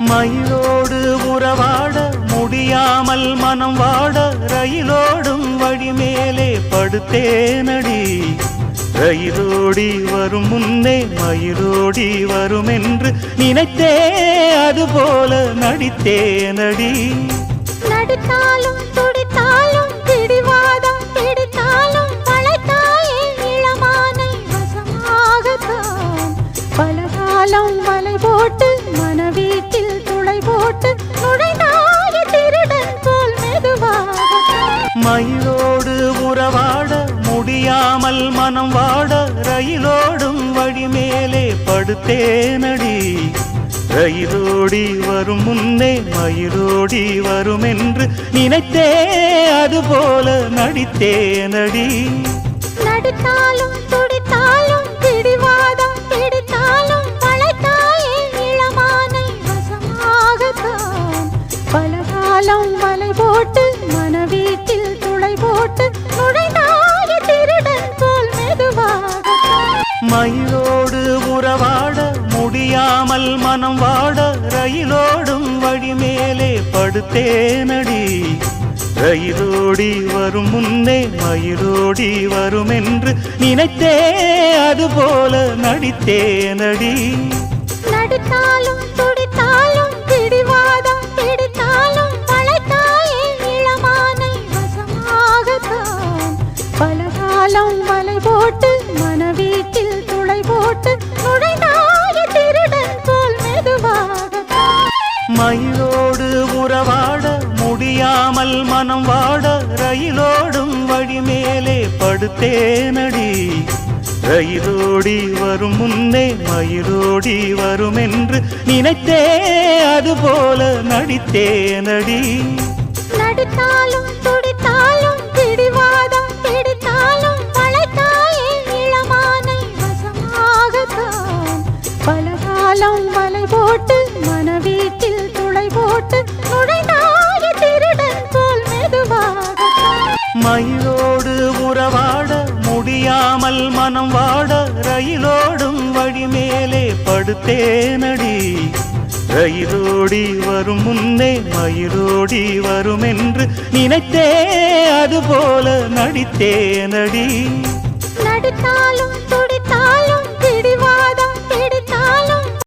மயிலோடு உறவாட முடியாமல் மனம் வாட ரயிலோடும் வழி மேலே படுத்தேனடி. ரயிலோடி வரும் முன்னே மயிலோடி வரும் என்று நினைத்தே அதுபோல நடித்தேனடி. நடித்தாலும் துடித்தாலும் மயிலோடு உறவாட முடியாமல் மனம் வாட ரயிலோடும் வழி மேலே படுத்தேனடி. ரயிலோடி வரும் முன்னே மயிலோடி வரும் என்று நினைத்தே அதுபோல நடித்தேனடி. நடித்தாலும் துடித்தாலும் பிடிவா மயிலோடு உறவாட முடியாமல் மனம் வாட ரயிலோடும் வழி மேலே படுத்தேனடி. ரயிலோடி வரும் முன்னே மயிலோடி வரும் என்று நினைத்தே அதுபோல நடித்தேனடி. நடித்தாலும் துடித்தாலும் பிடிவாதம் பலகாலம் வலை போட்டு மனவீட்டில் துளை போட்டு நுழைந்தாய திருடன் போல் மெதுவாகத்தான் மயிலோடு உறவாட முடியாமல் மனம் வாட ரயிலோடும் வழி மேலே படுத்தேனடி. ரயிலோடி வரும் முன்னே மயிலோடி வரும் என்று நினைத்தே அதுபோல நடித்தேனடி. நடித்தாலும் துடித்தாலும் பிடிவாதம் பிடித்தாலும் பலகாலம் வலை போட்டு மனவீட்டில் துளை போட்டு நுழைந்தாய திருடன் போல் மெதுவாகத்தான் மயிலோடு உறவாட முடியாமல் மனம் வாட ரயிலோடும் வழி மேலே படுத்தேனடி. ரயிலோடி வரும் முன்னே மயிலோடி வரும் என்று நினைத்தே அதுபோல நடித்தேனடி. நடித்தாலும் துடித்தாலும்